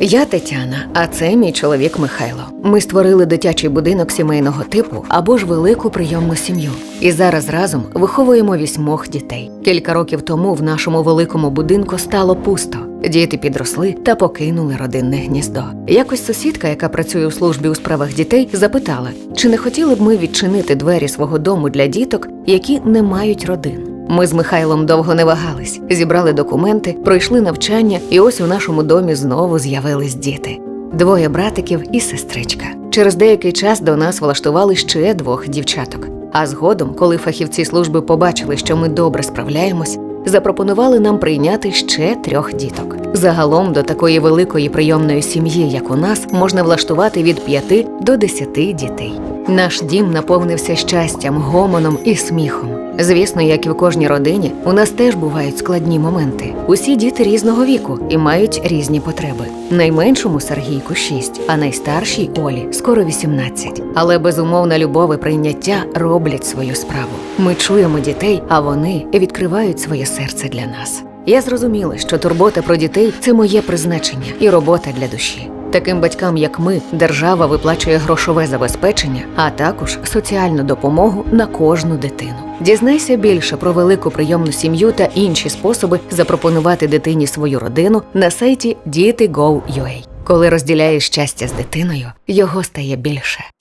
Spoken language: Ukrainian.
Я Тетяна, а це мій чоловік Михайло. Ми створили дитячий будинок сімейного типу або ж велику прийомну сім'ю. І зараз разом виховуємо вісьмох дітей. Кілька років тому в нашому великому будинку стало пусто. Діти підросли та покинули родинне гніздо. Якось сусідка, яка працює у службі у справах дітей, запитала, чи не хотіли б ми відчинити двері свого дому для діток, які не мають родин. Ми з Михайлом довго не вагались, зібрали документи, пройшли навчання, і ось у нашому домі знову з'явились діти. Двоє братиків і сестричка. Через деякий час до нас влаштували ще двох дівчаток. А згодом, коли фахівці служби побачили, що ми добре справляємось, запропонували нам прийняти ще трьох діток. Загалом до такої великої прийомної сім'ї, як у нас, можна влаштувати від п'яти до десяти дітей. Наш дім наповнився щастям, гомоном і сміхом. Звісно, як і в кожній родині, у нас теж бувають складні моменти. Усі діти різного віку і мають різні потреби. Найменшому Сергійку 6, а найстаршій Олі скоро 18. Але безумовна любов і прийняття роблять свою справу. Ми чуємо дітей, а вони відкривають своє серце для нас. Я зрозуміла, що турбота про дітей це моє призначення і робота для душі. Таким батькам, як ми, держава виплачує грошове забезпечення, а також соціальну допомогу на кожну дитину. Дізнайся більше про велику прийомну сім'ю та інші способи запропонувати дитині свою родину на сайті Діти.gov.ua. Коли розділяєш щастя з дитиною, його стає більше.